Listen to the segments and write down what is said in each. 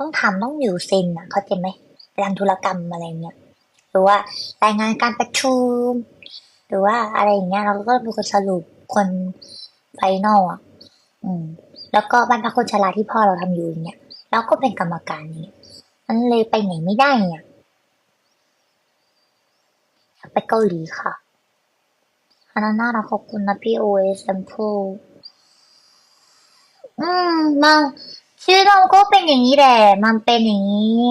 ต้องทำต้องอยู่เซ็นอะ เขาใจไหมไปทำธุรกรรมอะไรเงี้ยหรือว่ารายงานการประชุม หรือว่าอะไรอย่างเงี้ยเราก็เป็นคนสรุปคนไฟนอลอะอืม แล้วก็บ้านพักคนชราที่พ่อเราทำอยู่อย่างเงี้ยเราก็เป็นกรรมการอย่างเงี้ยมันเลยไปไหนไม่ได้เนี่ยไปเกาหลีค่ะฮานาน่าเราขอบคุณนะพี่โอเอสแอมพูอืมมัน ชีวิตเราก็เป็นอย่างนี้แหละ มันเป็นอย่างนี้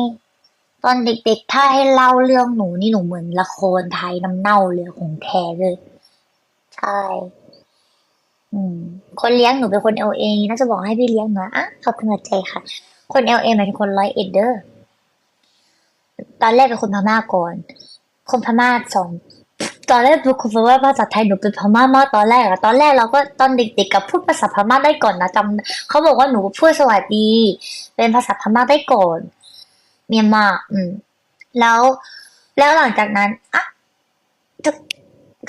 ตอนเด็กๆ ถ้าให้เล่าเรื่องหนูนี่หนูเหมือนละครไทยน้ำเน่าเลยของแท้เลย ใช่ อืม คนเลี้ยงหนูเป็นคนเอลเอน่าจะบอกให้พี่เลี้ยงนะอะขอบคุณใจค่ะ คนเอลเอหมายถึงคนร้อยเอ็ดเดอร์ตอนแรกเป็นคนพม่าก่อน คนพม่าสอน ตอนแรกเป็นคนพม่าภาษาไทยหนูเป็นพม่ามากตอนแรกอะตอนแรกเราก็ตอนเด็กๆกับพูดภาษาพม่าได้ก่อนนะจำเขาบอกว่าหนูพูดสวัสดี เป็นภาษาพม่าได้ก่อน เมียนมา อืม แล้ว แล้วหลังจากนั้นอะตุ๊ก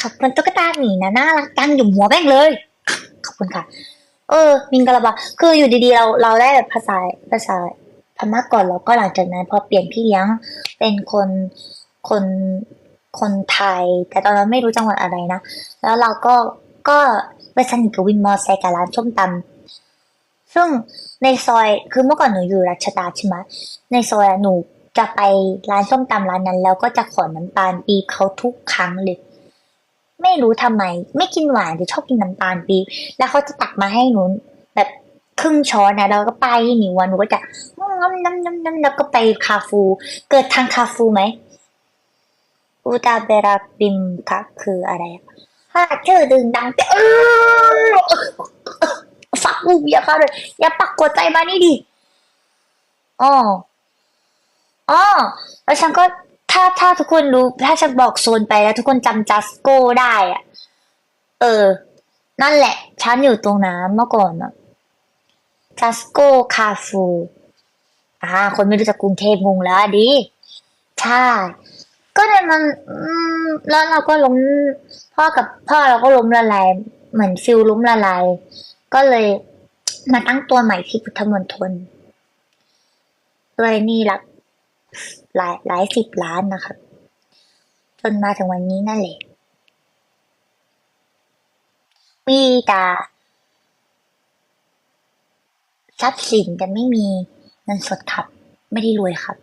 ขอบคุณตุ๊กตาหมีนะน่ารักจังหยุมหัวแม่งเลย ขอบคุณค่ะ เออ มิงกะลาบาคืออยู่ดีๆ เราเราได้แบบภาษาภาษาพม่าก่อนแล้วก็หลังจากนั้น พอเปลี่ยนพี่เลี้ยงเป็นคนคน คนไทย แต่ตอนนั้นไม่รู้จังหวัดอะไรนะ แล้วเราก็ก็ไปสนิทกับวินมอไซค์กับร้านส้มตำซึ่งในซอยคือเมื่อก่อนหนูอยู่รัชดาใช่ไหมในซอยหนูจะไปร้านส้มตำร้านนั้น แล้วก็จะขอน้ำตาลปี๊บเขาทุกครั้งเลย ไม่รู้ทำไม ไม่กินหวานแต่ชอบกินน้ำตาลปี๊บแล้วเขาจะตักมาให้หนูแบบครึ่งช้อนนะแล้วก็ไปหนิวันหนูก็จะน้ำน้ำน้ำน้ำแล้วก็ไปคาฟู เกิดทางคาฟูไหม อุตาเบราบิมคะคืออะไรอะถ้าชื่อดึงดังเออฝักลูเบียเขาเลยอย่าปักกดใจมานี่ดิอ๋ออ๋อแล้วฉันก็ถ้าถ้าทุกคนรู้ ถ้าฉันบอกโซนไปแล้ว ทุกคนจำจัสโก้ได้อะเออ นั่นแหละ ฉันอยู่ตรงนั้นเมื่อก่อนอะจัสโก้คาฟูอ่า คนไม่รู้จักกรุงเทพงงแล้วดิใช่ ก็เนี่ยมันแล้วเราก็ล้มพ่อกับพ่อเราก็ล้มละลาย เหมือนฟิลล้มละลาย ก็เลยมาตั้งตัวใหม่ที่พุทธมณฑลด้วยนี่หลักหลายหลายสิบล้านนะครับ จนมาถึงวันนี้นั่นแหละมีแต่ทรัพย์สินแต่ไม่มีเงินสดครับ ไม่ได้รวยครับ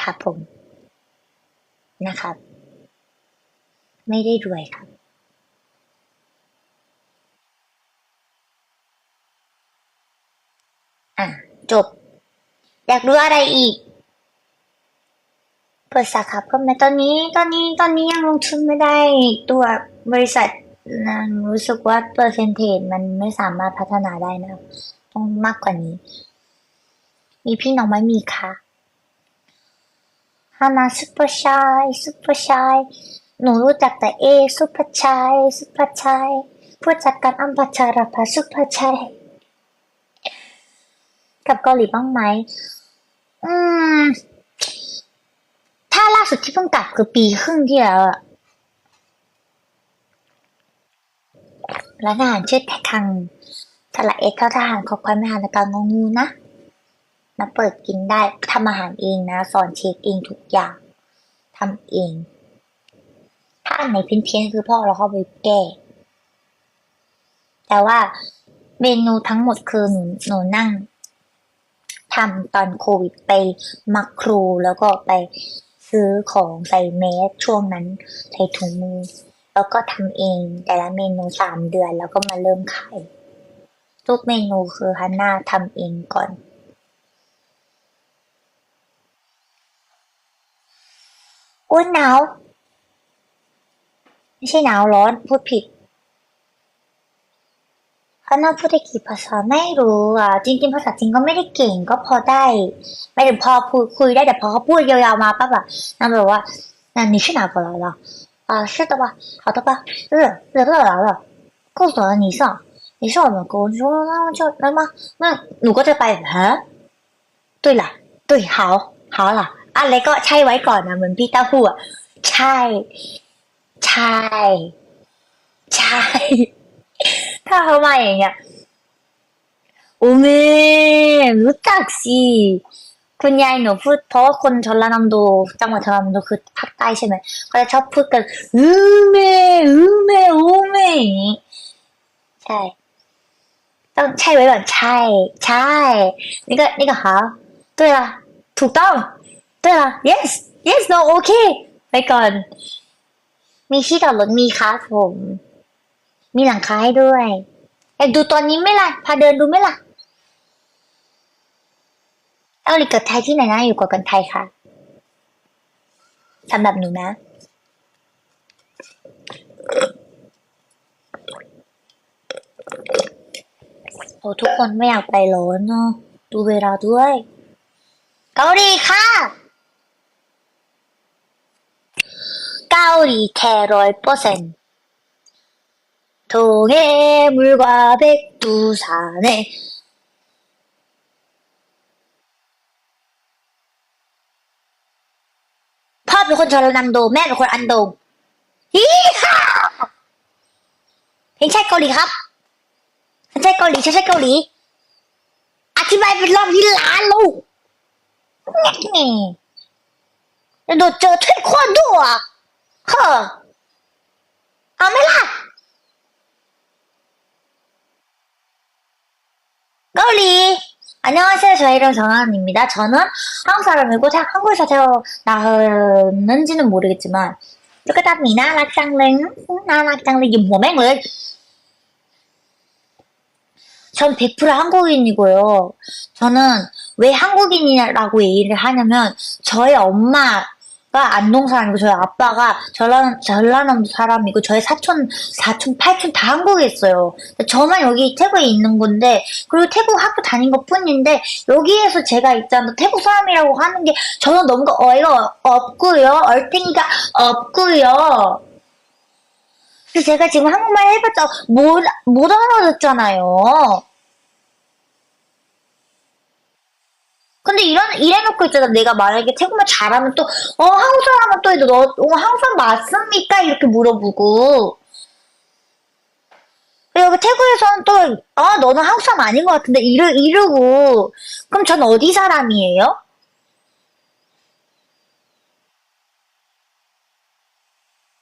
ครับผม นะครับ ไม่ได้รวยครับ อะ จบ อยากรู้อะไรอีก เปิดสาขาเพิ่มไหมตอนนี้ ตอนนี้ ตอนนี้ยังลงทุนไม่ได้ตัวบริษัทนะรู้สึกว่าเปอร์เซนเทจมันไม่สามารถพัฒนาได้นะ ต้องมากกว่านี้ มีพี่น้องไหมมีค่ะ ฮานาซุปเปอร์ชายซุปเปอร์ชายหนูรู้จักแต่เอซุปเปอร์ชายซุปเปอร์ชายผู้จัดการอัมพัชราภาซุปเปอร์ชายกับเกาหลีบ้างไหม อืม ถ้าล่าสุดที่เพิ่งกลับคือปีครึ่งที่แล้วอะร้านอาหารชื่อทางสละเอกเข้าทหารขอบคุณไม่หารในกางงูนะ นะเปิดกินได้ทำอาหารเองนะ สอนเชฟเองทุกอย่างทำเอง ถ้าอันไหนเพี้ยนๆคือพ่อเราเข้าไปแก้ แต่ว่าเมนูทั้งหมดคือหนูหนูนั่งทำตอนโควิดไปมักครูแล้วก็ไปซื้อของใส่แมสช่วงนั้นใส่ถุงมือ แล้วก็ทำเองแต่ละเมนูสามเดือนแล้วก็มาเริ่มขายทุกเมนูคือฮันน่าทำเองก่อน อุ้ยหนาว ไม่ใช่หนาวร้อน พูดผิดฮันน่าพูดได้กี่ภาษาไม่รู้อ่ะ จริงๆ ภาษาจีนก็ไม่ได้เก่งก็พอได้ ไม่ถึงพอพูดคุยได้แต่พอเขาพูดยาวๆมาปั๊บอะนั่นแบบว่า那你是哪过来的？啊，是的吧？好的吧？是，热热来了。告诉我你上，你是我们公主，那就那么那หนูก็จะไปฮะ对了对好好了 อะไรก็ใช่ไว้ก่อนนะเหมือนพี่เต้าหู้อ่ะใช่ ใช่ ใช่ ถ้าเขามาอย่างเงี้ย อุ้ โอเมรู้จักสิคุณยายหนูพูดเพราะว่าคนชนละนำดูจังหวัดชนละนำดูคือภาคใต้ใช่ไหมเขาจะชอบพูดกันอืเมอืเมโอเมอย่างนี้ใช่ ต้องใช่ไว้ก่อนใช่ ใช่นี่ก็นี่ก็好对了ถูกต้อง 对了 yes yes no โอเคไปก่อน มีที่จอดรถมีครับผม มีหลังคาให้ด้วยอยากดูตอนนี้ไหม่ล่ะ พาเดินดูไหม่ล่ะเกาหลีกับไทยที่ไหนน่าอยู่กว่ากันไทยคะสำหรับหนูนะ โอ้ทุกคนไม่อยากไปร้อนเนาะดูเวลาด้วย เกาหลีค่ะ เกาหลีแท้ร้อยเปอร์เซ็นต์동해물과 백두산에พ่อเป็นคนชนนำโดงแม่เป็นคนอันโดงฮีฮ่าเห็นใช่เกาหลีครับฉันใช่เกาหลีฉันใช่เกาหลี อธิบายเป็นรอบที่ล้านลูกนี่เดี๋ยวเจอเทควันโดอ่ะ เฮ้อเอาไหมล่ะ 꼴리 안녕하세요. 저 이름 정한입니다. 저는 한국 사람이고 태- 한국에서 태어났는지는 모르겠지만 이렇게 다 미나락장릉 나락장릉 이게 뭐맹을 전 100% 한국인이고요. 저는 왜 한국인이라고 얘기를 하냐면 저희 엄마 가 안동 사람이고 저희 아빠가 전라 전라남도 사람이고 저희 사촌 사촌 팔촌 다 한국에 있어요. 저만 여기 태국에 있는 건데 그리고 태국 학교 다닌 것 뿐인데 여기에서 제가 있잖아 태국 사람이라고 하는 게 저는 너무 어이가 없고요. 얼탱이가 없고요. 그래서 제가 지금 한국말 해봤자 못, 못 알아듣잖아요. 근데 이런, 이래놓고 있잖아. 내가 만약에 태국말 잘하면 또, 어, 한국 사람은 또, 너, 어, 한국 맞습니까? 이렇게 물어보고. 여기 태국에서는 또, 아, 너는 한국 사람 아닌 것 같은데, 이러, 이러고. 그럼 전 어디 사람이에요?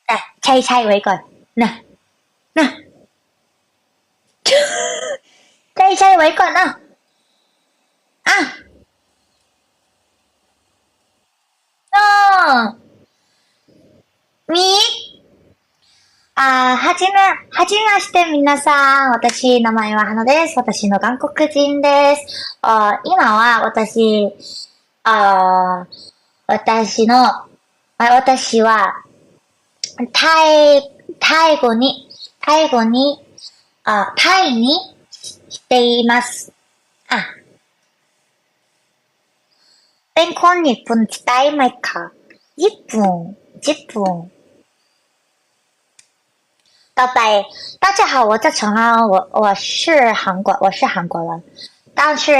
아, 차이, 차이, 왜 이건? 나, 나. 차이, 차이, 왜 이건? 나. 어. 미. あ、はじめ、はじめまして皆さん。私、名前は花です。私の韓国人です。あ今は私、あ私の、私は、タイ、タイ語に、タイ語に、あ、タイにしています。あ。เป็นคนญี่ปุ่นได้ไหมคะญี่ปุ่นญี่ปุ่นต่อไป，大家好，我叫陈安，我我是韩国，我是韩国人，但是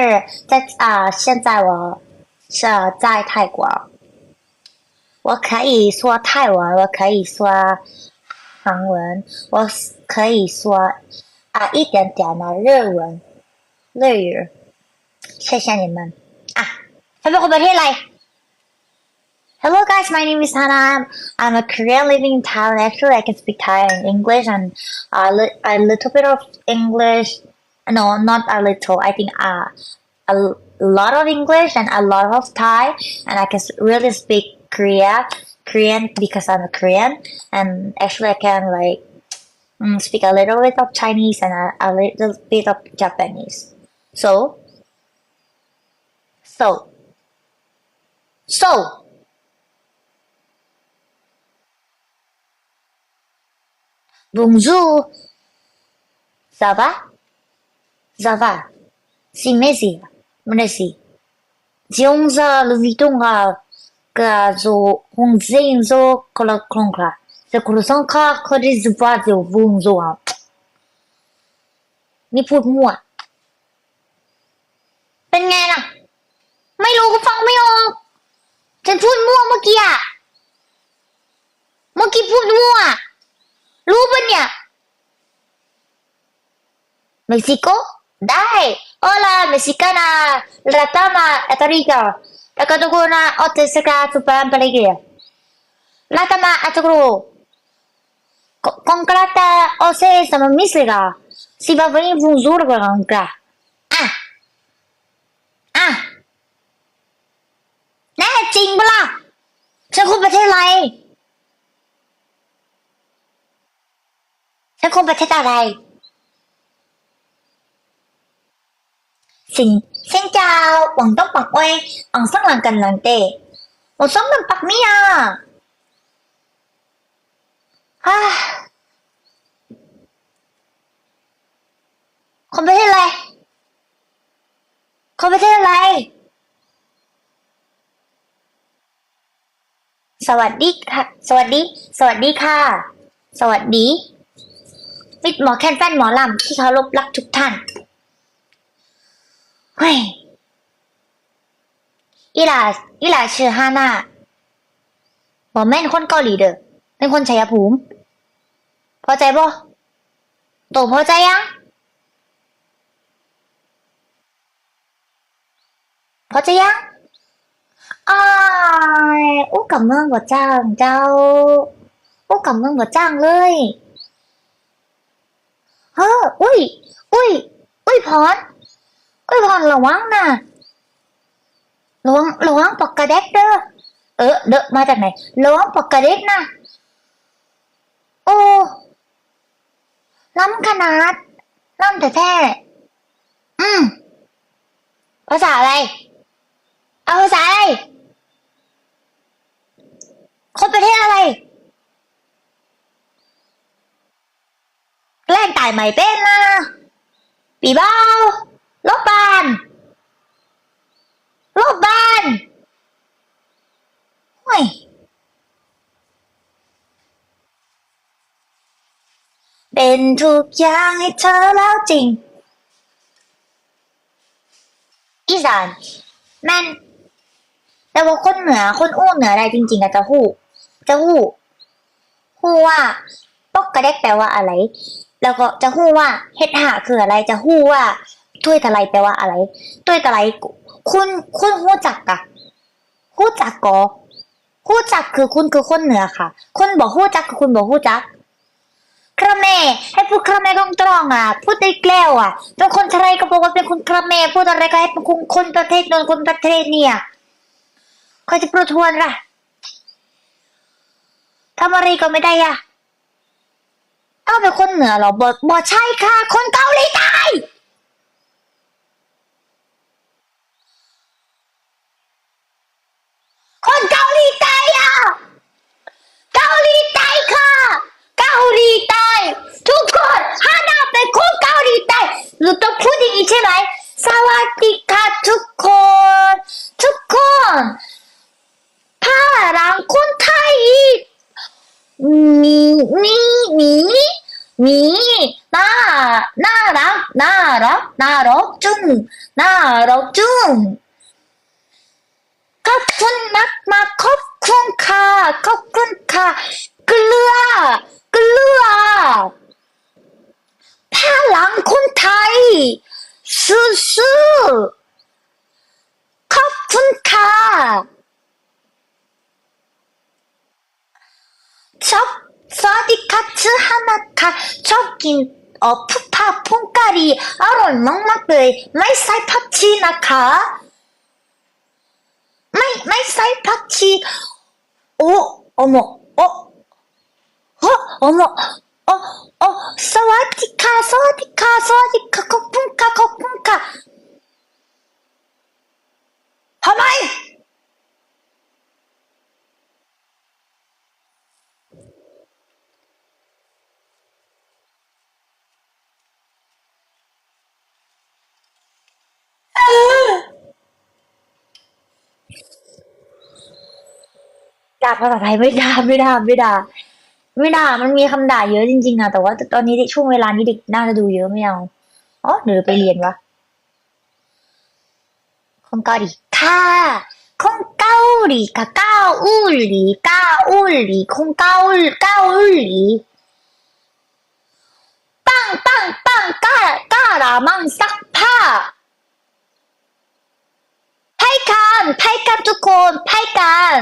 在啊、现在我是在泰国，我可以说泰文，我可以说韩文，我可以说啊、一点点的日文、日语，谢谢你们啊！他们会不会来 ？Hello guys, my name is Hannah. I'm a Korean living in Thailand. Actually, I can speak Thai and English and a, li- a little bit of English. No, not a little. I think uh, a lot of English and a lot of Thai. And I can really speak Korea, Korean because I'm a Korean. And actually, I can like mm, speak a little bit of Chinese and a, a little bit of Japanese. So, so, So, Bonjour. Ça va? Ça va. Si, merci. Merci. Jiongza luvitonga gazo hongzinzo kolakonga. Se kolosanka kodizubazio vunzoa. Ni pour moi. รู้ปะเนี่ย เม็กซิโก ได้ hola mexicana ratama atarika takatuguna otesaka tupan palagia ratama atakuru concreta ose sama misliga si va venir bonjour branca ah ah แน่จริงปะล่ะฉันคนประเทศอะไร ฉันคนประเทศอะไร Xin, xin chào, bằng tóc bạc quay, bằng sắc làng cần làng tệ. Một sống bằng bạc mi à. À. คนประเทศอะไรคนประเทศอะไรสวัสดีค่ะ สวัสดี สวัสดีค่ะ สวัสดีมิตรหมอแคนแฟนหมอลำที่เคารพรักทุกท่าน เฮ้ยอีหล่าอีหล่าชื่อฮาน่าบอกแม่นคนเกาหลีเด้อเป็นคนชัยภูมิ พอใจบ่โตพอใจยัง พอใจยังอ้ายอู้กับเมืองบ่จ้างเจ้าอู้กับเมืองบ่จ้างเลยเฮ้ออุ้ย อุ้ย อุ้ยพร อุ้ยพรระวังนะระวังระวังปากกระเด็กเด้อ เออเด้อมาจากไหนระวังปากกระเด็กนะโอ้ล้ำขนาดล้ำแต่แท้ อืม ภาษาอะไร เอาภาษาอะไร คนประเทศอะไร แกล้งตายใหม่เป็นนะปีเบ้า ลบบานลบบานเฮ้ยเป็นทุกอย่างให้เธอแล้วจริง อีสานแม่นแต่ว่าคนเหนือคนอู้เหนืออะไรจริง ๆอะจะหู้จะหู้หู้ว่าปอกกระเด็กแปลว่าอะไร แล้วก็จะหู้ว่าเฮ็ดหาคืออะไรจะหู้ว่า ถ้วยตะไลแปลว่าอะไรถ้วยตะไลคุณคุณหู้จักกะหู้จักกอหู้จักคือคุณคือคนเหนือค่ะ คนบอกหู้จักคือคุณบอกหู้จักคราเมให้พูดคราเมตรงๆอะ พูดได้แกล้วอะเป็นคนไทยก็บอกว่าเป็นคนคราเมพูดอะไรก็ให้เป็นคนคนประเทศนนคนประเทศเนี่ยใครจะประทวนล่ะทำอะไรก็ไม่ได้อะ เอาเป็นคนเหนือเหรอบอบอใช่ค่ะ คนเกาหลีใต้ คนเกาหลีใต้อะ เกาหลีใต้ค่ะ เกาหลีใต้ทุกคนฮานาเป็นคนเกาหลีใต้หนูต้องพูดอย่างนี้ใช่ไหมสวัสดีค่ะทุกคน ทุกคนพลังคนไทยมีมีมีมีน่าน่ารักน่ารักน่ารักจุงน่ารักจุง ขอบคุณมากมากขอบคุณค่ะขอบคุณค่ะเกลือเกลือพลังคนไทยสู้ๆขอบคุณค่ะชอบสวัสดีค่ะชื่อฮานาค่ะชอบกินออพุทธาพุงกะหรี่อร่อยมากๆเลยไม่ใส่ผักชีนะคะ ไม่ไม่ใส่ผักชีโอ้โอโมโอโอโอโมโอโอสวัสดีค่ะสวัสดีค่ะสวัสดีค่ะขอบคุณค่ะขอบคุณค่ะทำไม ด่าภาษาไทยไม่ด่าไม่ด่าไม่ด่าไม่ด่ามันมีคำด่าเยอะจริงๆอะแต่ว่าตอนนี้ช่วงเวลานี้เด็กน่าจะดูเยอะไม่เอาอ๋อหรือไปเรียนวะคนเกาหลีค่ะคนเกาหลีค่ะเกาอูหลีเกาอูหลีคนเกาเกาอูหลีปังปังปังก้ากล้ารามังซักผ้าไพ่กันทุกคนไพ่กัน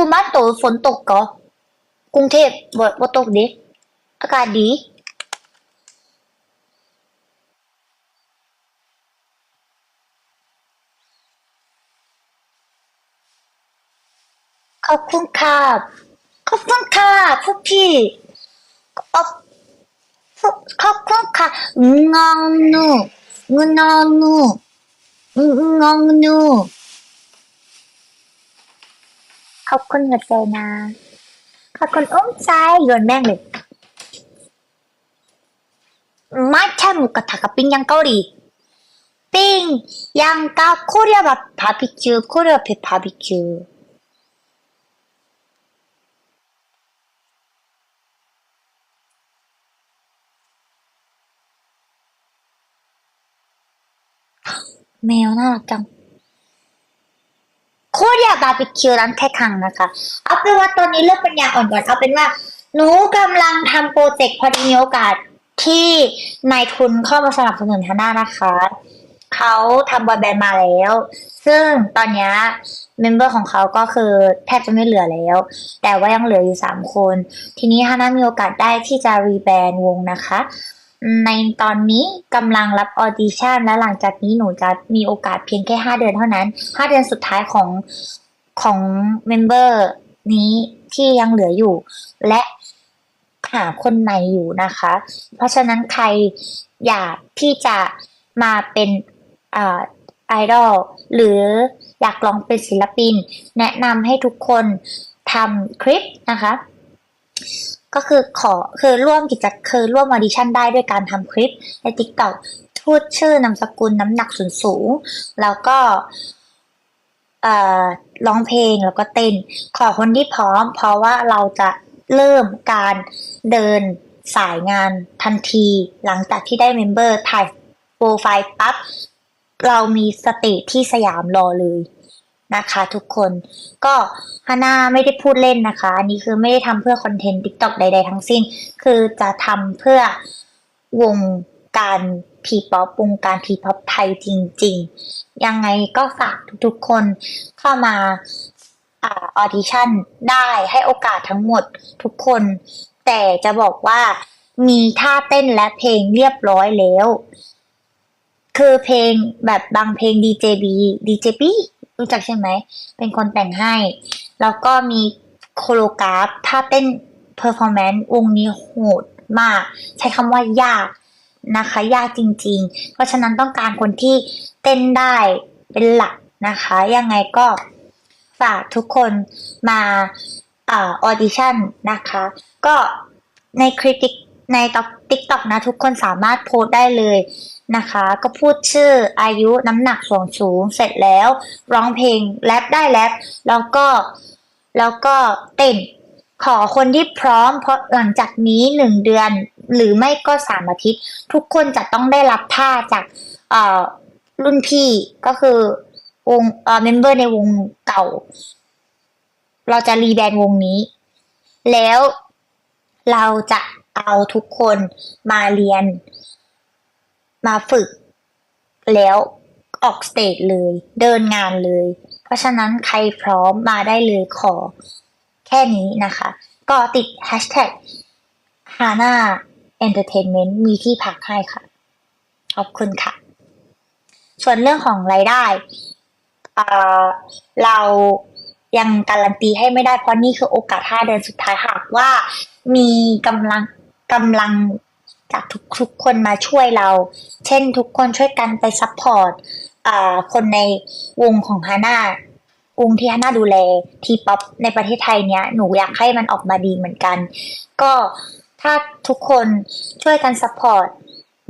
ภูมิบ้านโตฝนตกก็กรุงเทพบ่บ่ตกดิอากาศดีขอบคุณค่ะขอบคุณค่ะพวกพี่ขอบขอบคุณค่ะงองนูงองนูงองนู ขอบคุณหัวใจนะขอบคุณอุ้มใจโยนแม่งเลยไม่ใช่หมูกระทะกับปิ้งย่างเกาหลีปิ้งย่างเกาโคเรียแบบบาร์บีคิวโคเรียแบบบาร์บีคิวแมวน่ารักจัง โคเรียบาร์บีคิวร้านแค่ครั้งนะคะ เอาเป็นว่าตอนนี้เลือกปัญญาอ่อนก่อนเอาเป็นว่า หนูกำลังทำโปรเจกต์พอดีมีโอกาสที่นายทุนเข้ามาสนับสนุนฮาน่านะคะ เขาทำบอยแบนด์มาแล้ว ซึ่งตอนนี้เมมเบอร์ของเขาก็คือแทบจะไม่เหลือแล้ว แต่ว่ายังเหลืออยู่สามคน ทีนี้ฮาน่ามีโอกาสได้ที่จะรีแบรนด์วงนะคะ ในตอนนี้กำลังรับออดิชั่นและหลังจากนี้หนูจะมีโอกาสเพียงแค่ 5 เดือนเท่านั้น 5 เดือนสุดท้ายของของเมมเบอร์นี้ที่ยังเหลืออยู่ และหาคนใหม่อยู่นะคะ เพราะฉะนั้นใครอยากที่จะมาเป็นอ่าไอดอลหรืออยากลองเป็นศิลปิน แนะนำให้ทุกคนทำคลิปนะคะ ก็คือขอคือร่วมกิจคือร่วมออดิชั่นได้ด้วยการทำคลิปใน TikTok พูดชื่อนามสกุลน้ำหนักสูงสูง แล้วก็เอ่อร้องเพลงแล้วก็เต้น ขอคนที่พร้อม เพราะว่าเราจะเริ่มการเดินสายงานทันที หลังจากที่ได้เมมเบอร์ถ่ายโปรไฟล์ปั๊บ เรามีสเตจที่สยามรอเลย นะคะทุกคนก็ฮาน่าไม่ได้พูดเล่นนะคะ อันนี้คือไม่ได้ทำเพื่อคอนเทนต์ TikTok ใดๆทั้งสิ้น คือจะทำเพื่อวงการพีป๊อปวงการพีป๊อปไทยจริงๆ ยังไงก็ฝากทุกๆคนเข้ามาอออดิชั่นได้ให้โอกาสทั้งหมดทุกคน แต่จะบอกว่ามีท่าเต้นและเพลงเรียบร้อยแล้ว คือเพลงแบบบางเพลง DJB DJB รู้จักใช่ไหม เป็นคนแต่งให้ แล้วก็มีโคโลกราฟท่าเต้นเพอร์ฟอร์แมนซ์วงนี้โหดมาก ใช้คำว่ายากนะคะ ยากจริง ๆ เพราะฉะนั้นต้องการคนที่เต้นได้เป็นหลักนะคะ ยังไงก็ฝากทุกคนมาออดิชั่นนะคะ ก็ในคลิป Tik- ในติ๊กต็อกนะทุกคนสามารถโพสได้เลยนะคะ ก็พูดชื่ออายุน้ำหนักส่วนสูงเสร็จแล้ว ร้องเพลงแรปได้แรปแล้วก็แล้วก็เต้นขอคนที่พร้อมเพราะหลังจากนี้หนึ่งเดือน หรือไม่ก็สามอาทิตย์ ทุกคนจะต้องได้รับท่าจากเอ่อรุ่นพี่ก็คือวงเอ่อเมมเบอร์ในวงเก่า เราจะรีแบรนด์วงนี้ แล้วเราจะ เอาทุกคนมาเรียน มาฝึก แล้วออกสเตจเลย เดินงานเลย เพราะฉะนั้นใครพร้อมมาได้เลยขอแค่นี้นะคะ ก็ติด hashtag hana entertainment มีที่พักให้ค่ะ ขอบคุณค่ะ ส่วนเรื่องของรายได้เอ่อเรายังการันตีให้ไม่ได้เพราะนี่คือโอกาส 5 เดือนสุดท้ายหากว่ามีกำลัง กำลังจากทุกทุกคนมาช่วยเรา เช่นทุกคนช่วยกันไปซัพพอร์ตคนในวงของฮาน่าวงที่ฮาน่าดูแลทีป๊อปในประเทศไทยเนี้ยหนูอยากให้มันออกมาดีเหมือนกัน ก็ถ้าทุกคนช่วยกันซัพพอร์ต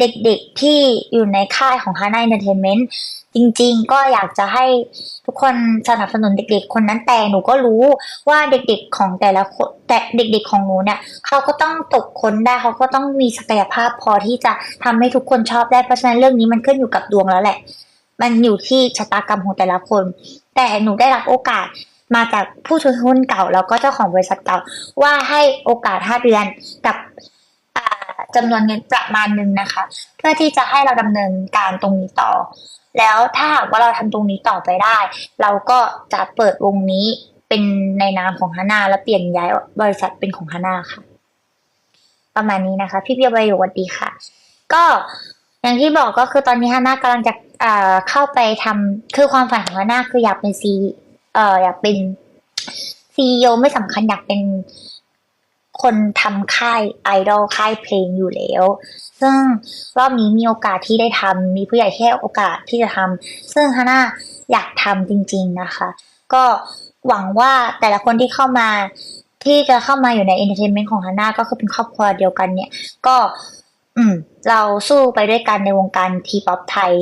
เด็กๆที่อยู่ในค่ายของ HANA Entertainment จริงๆ ก็อยากจะให้ทุกคนสนับสนุนเด็กๆ คนนั้นแต่หนูก็รู้ว่าเด็กๆของแต่ละคนแต่เด็กๆของหนูเนี่ยเขาก็ต้องตกค้นได้เขาก็ต้องมีศักยภาพพอที่จะทำให้ทุกคนชอบได้เพราะฉะนั้นเรื่องนี้มันขึ้นอยู่กับดวงแล้วแหละ มันอยู่ที่ชะตากรรมของแต่ละคน แต่หนูได้รับโอกาสมาจากผู้ถือหุ้นเก่าแล้วก็เจ้าของบริษัทเก่าว่าให้โอกาส5เดือนกับ จำนวนเงินประมาณหนึ่งนะคะ เพื่อที่จะให้เราดำเนินการตรงนี้ต่อ แล้วถ้าหากว่าเราทำตรงนี้ต่อไปได้ เราก็จะเปิดวงนี้เป็นในนามของฮานาและเปลี่ยนย้ายบริษัทเป็นของฮานาค่ะ ประมาณนี้นะคะ พี่เพียวใบอยู่สวัสดีค่ะ ก็อย่างที่บอกก็คือตอนนี้ฮาน่ากำลังจะเข้าไปทำคือความฝันของฮาน่าคืออยากเป็นซีเอ่ออยากเป็นซีอไม่สำคัญอยากเป็น คนทำค่ายไอดอลค่ายเพลงอยู่แล้ว ซึ่งรอบนี้มีโอกาสที่ได้ทำมีผู้ใหญ่ที่ให้โอกาสที่จะทำซึ่งฮาน่าอยากทำจริง ๆนะคะ ก็หวังว่าแต่ละคนที่เข้ามาที่จะเข้ามาอยู่ในเอนเตอร์เทนเมนต์ของฮาน่าก็คือเป็นครอบครัวเดียวกันเนี่ย ก็ อืม เราสู้ไปด้วยกันในวงการทีป๊อปไทย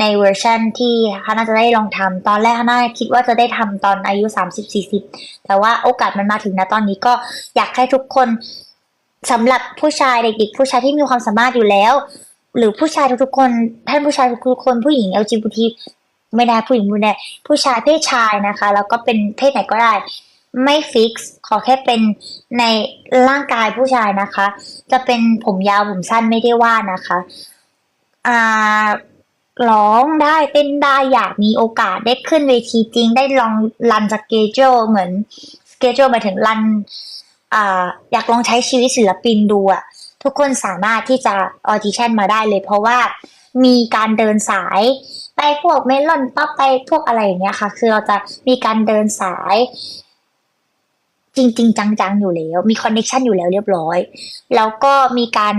ในเวอร์ชันที่ฮาน่าจะได้ลองทำตอนแรกฮาน่าคิดว่าจะได้ทำตอนอายุสามสิบสี่สิบแต่ว่าโอกาสมันมาถึงนะตอนนี้ก็อยากให้ทุกคนสำหรับผู้ชายเด็กๆผู้ชายที่มีความสามารถอยู่แล้ว หรือผู้ชายทุกๆคนท่านผู้ชายทุกๆคนผู้หญิง LGBT ไม่ได้ผู้หญิงไม่ได้ผู้ชายเพศชายนะคะ แล้วก็เป็นเพศไหนก็ได้ ไม่ฟิกซ์ขอแค่เป็นในร่างกายผู้ชายนะคะ จะเป็นผมยาวผมสั้นไม่ได้ว่านะคะอ่า ร้องได้เต้นได้อยากมีโอกาสได้ขึ้นเวทีจริงได้ลองรันสเกจ e เหมือนสเกจ e หมายถึงรันอ่าอยากลองใช้ชีวิตศิลปินดูอะทุกคนสามารถที่จะออดิชั่นมาได้เลยเพราะว่ามีการเดินสายไปพวกเมลอนป๊อปไปพวกอะไรอย่างเงี้ยค่ะ คือเราจะมีการเดินสาย จริงๆจังๆอยู่แล้ว มีคอนเนคชันอยู่แล้วเรียบร้อย แล้วก็มีการ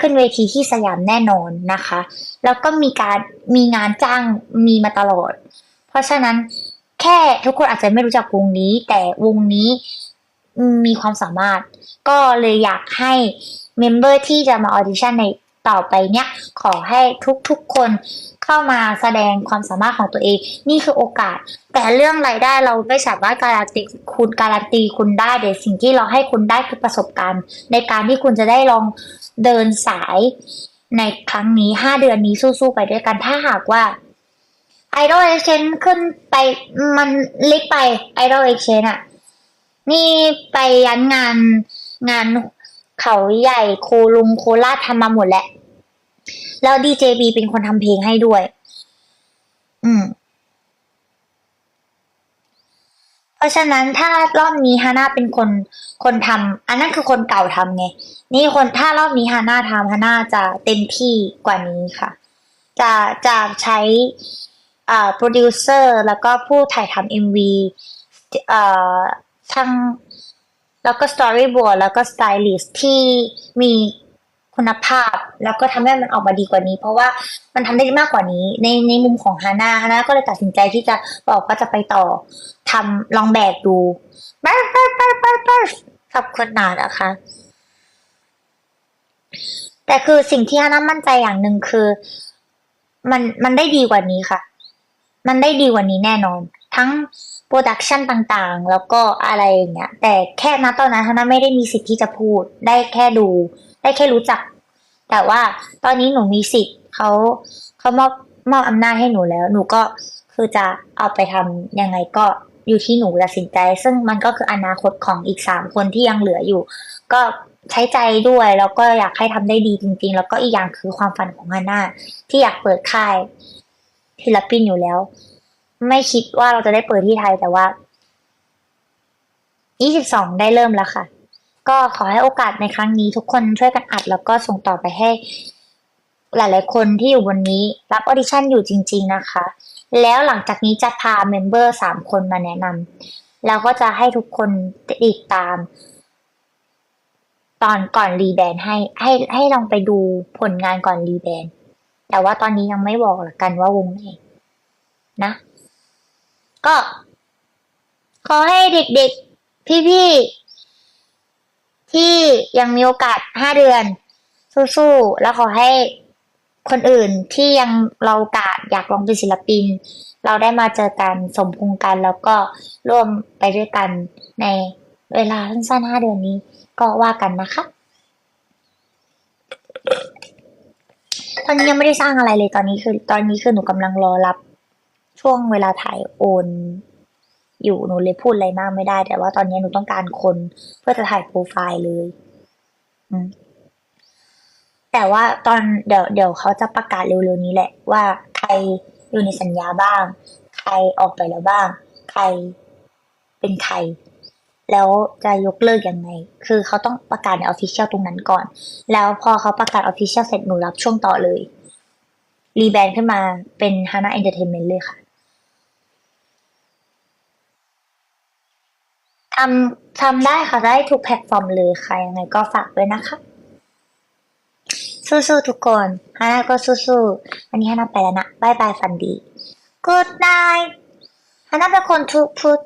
ขึ้นเวทีที่สยามแน่นอนนะคะ แล้วก็มีการมีงานจ้างมีมาตลอด เพราะฉะนั้นแค่ทุกคนอาจจะไม่รู้จักวงนี้ แต่วงนี้มีความสามารถ ก็เลยอยากให้เมมเบอร์ที่จะมาออดิชั่นใน ต่อไปเนี้ยขอให้ทุกๆคนเข้ามาแสดงความสามารถของตัวเอง นี่คือโอกาส แต่เรื่องรายได้เราไม่สามารถการันตีคุณการันตีคุณได้แต่สิ่งที่เราให้คุณได้คือประสบการณ์ ในการที่คุณจะได้ลองเดินสายในครั้งนี้ห้าเดือนนี้สู้ๆไปด้วยกันถ้าหากว่า Idol Exchange ขึ้นไปมันล็กไป Idol Exchange อะนี่ไปยันงานงาน เขาใหญ่โคลุงโคราชทำมาหมดแหล้วแล้วดีเจบีเป็นคนทำเพลงให้ด้วย อืม เพราะฉะนั้นถ้ารอบนี้ฮาน่าเป็นคนคนทำอันนั้นคือคนเก่าทำไง นี่คนถ้ารอบนี้ฮาน่าทำฮาน่าจะเต็มที่กว่านี้ค่ะ จะจะใช้อ่าโปรดิวเซอร์แล้วก็ผู้ถ่ายทำเอ็มวีอ่อทั้ง แล้วก็สตอรี่บอร์ดแล้วก็สไตลิสที่มีคุณภาพ แล้วก็ทำให้มันออกมาดีกว่านี้ เพราะว่ามันทำได้มากกว่านี้ ในในมุมของฮาน่าฮาน่าก็เลยตัดสินใจที่จะบอกว่าจะไปต่อทำลองแบกดูไปไปไปไปไปกับคนหนานะคะแต่คือสิ่งที่ฮาน่ามั่นใจอย่างหนึ่งคือ มันมันได้ดีกว่านี้ค่ะ มันได้ดีกว่านี้แน่นอน ทั้ง โปรดักชันต่างๆ แล้วก็อะไรอย่างเงี้ย แต่แค่ณตอนนั้นฮาน่าไม่ได้มีสิทธิ์ที่จะพูด ได้แค่ดู ได้แค่รู้จัก แต่ว่าตอนนี้หนูมีสิทธิ์เขาเขามอบมอบอำนาจให้หนูแล้ว หนูก็คือจะเอาไปทำยังไงก็อยู่ที่หนูตัดสินใจ ซึ่งมันก็คืออนาคตของอีกสามคนที่ยังเหลืออยู่ ก็ใช้ใจด้วย แล้วก็อยากให้ทำได้ดีจริง ๆ แล้วก็อีกอย่างคือความฝันของฮาน่าที่อยากเปิดค่ายศิลปินอยู่แล้ว ไม่คิดว่าเราจะได้เปิดที่ไทยแต่ว่า 22 ได้เริ่มแล้วค่ะ ก็ขอให้โอกาสในครั้งนี้ ทุกคนช่วยกันอัด แล้วก็ส่งต่อไปให้ หลาย ๆ คนที่อยู่บนนี้ รับออดิชั่นอยู่จริง ๆ นะคะ แล้วหลังจากนี้จะพาเมมเบอร์สามคนมาแนะนำแล้วก็จะให้ทุกคนติดตาม ตอนก่อนรีแบนให้ให้ให้ลองไปดูผลงานก่อนรีแบนแต่ว่าตอนนี้ยังไม่บอกละกันว่าวงไหนนะ ก็ ขอให้เด็กๆ พี่ๆ ที่ยังมีโอกาสห้าเดือน สู้ๆ แล้วขอให้คนอื่นที่ยังเราโอกาสอยากลองเป็นศิลปิน เราได้มาเจอกันสมพงษ์กันแล้วก็ร่วมไปด้วยกันในเวลาสั้นๆห้าเดือนนี้ ก็ว่ากันนะคะตอนนี้ยังไม่ได้สร้างอะไรเลยตอนนี้คือ ตอนนี้คือหนูกำลังรอรับ ช่วงเวลาถ่ายโอน อยู่หนูเลยพูดอะไรมากไม่ได้ แต่ว่าตอนนี้หนูต้องการคนเพื่อจะถ่ายโปรไฟล์เลยแต่ว่าตอนเดี๋ยวเดี๋ยวเขาจะประกาศเร็วๆนี้แหละ ว่าใครอยู่ในสัญญาบ้าง ใครออกไปแล้วบ้าง ใครเป็นใคร แล้วจะยกเลิกยังไง คือเขาต้องประกาศในออฟฟิเชียลตรงนั้นก่อน แล้วพอเขาประกาศออฟฟิเชียลเสร็จหนูรับช่วงต่อเลย รีแบรนด์ขึ้นมาเป็น Hana Entertainment เลยค่ะ ทำทำได้ค่ะ ได้ทุกแพลตฟอร์มเลยค่ะ ยังไงก็ฝากด้วยนะคะ สู้ๆทุกคนฮาน่าก็สู้ๆวันนี้ฮาน่าไปแล้วนะบายบายฝันดี Good night ฮาน่าเป็นคนทุกพุท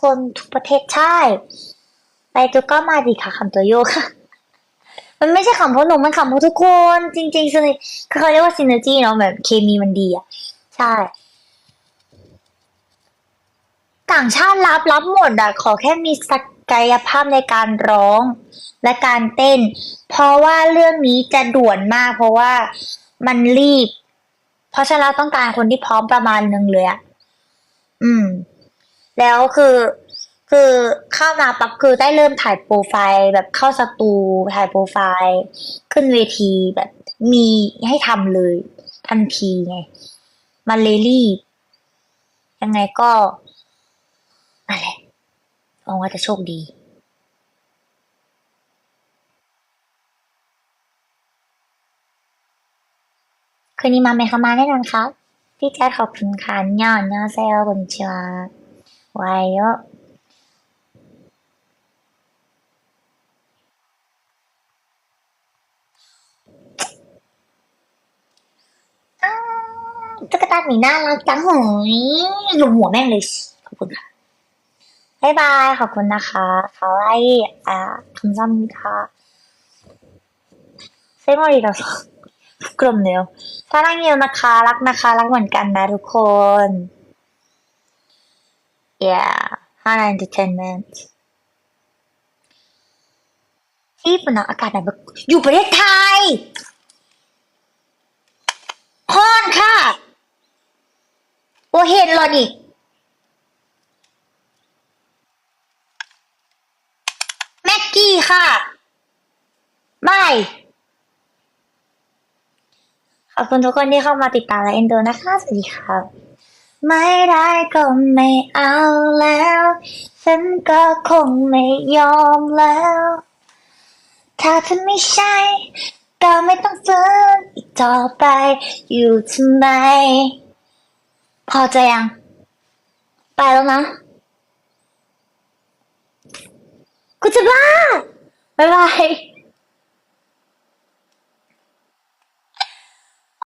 คนทุกประเทศใช่ ไปจุกก็มาดีค่ะคำตัวโยกค่ะ มันไม่ใช่คำพวกหนูมันคำพวกทุกคน จริงๆคือเขาเรียกว่า synergy เนาะแบบเคมีมันดีอะ ใช่ ต่างชาติรับรับหมดอะขอแค่มีศักยภาพในการร้องและการเต้น เพราะว่าเรื่องนี้จะด่วนมาก เพราะว่ามันรีบ เพราะฉะนั้นต้องการคนที่พร้อมประมาณหนึ่งเลยอะอืม แล้วคือคือเข้ามาปั๊บคือได้เริ่มถ่ายโปรไฟล์แบบเข้าสตูถ่ายโปรไฟล์ขึ้นเวทีแบบมีให้ทำเลย ทันทีไง มันเลยรีบยังไงก็ นั่นแหละหวังว่าจะโชคดีคืนนี้มาไหมคะมาแน่นอนครับพี่แจ๊ดขอบคุณค่ะย่อนย่อเซลคุณชาวายโยอ้าวตุ๊กตาหมีน่ารักจังหยหลุมหัวแม่งเลย ขอบคุณค่ะ บายบาย ขอบคุณนะคะคาวาอิอ่าคำซ้ำค่ะเซมอริกากลมเนียวซารังเนียวนะคะ รักนะคะ รักเหมือนกันนะทุกคน yeah Hana Entertainment ที่ญี่ปุ่นะอากาศแบบอยู่ประเทศไทยฮอนค่ะ โอเห็นเหรอนี่ แม็ กี้ค่ะ บาย ขอบคุณทุกคนที่เข้ามาติดตามและเอ็นดูนะคะ สวัสดีค่ะไม่ได้ก็ไม่เอาแล้ว ฉันก็คงไม่ยอมแล้ว ถ้าเธอไม่ใช่ ก็ไม่ต้องฝืนอีกต่อไป อยู่ทำไม พอใจยัง ไปแล้วนะ ，goodbye，拜拜。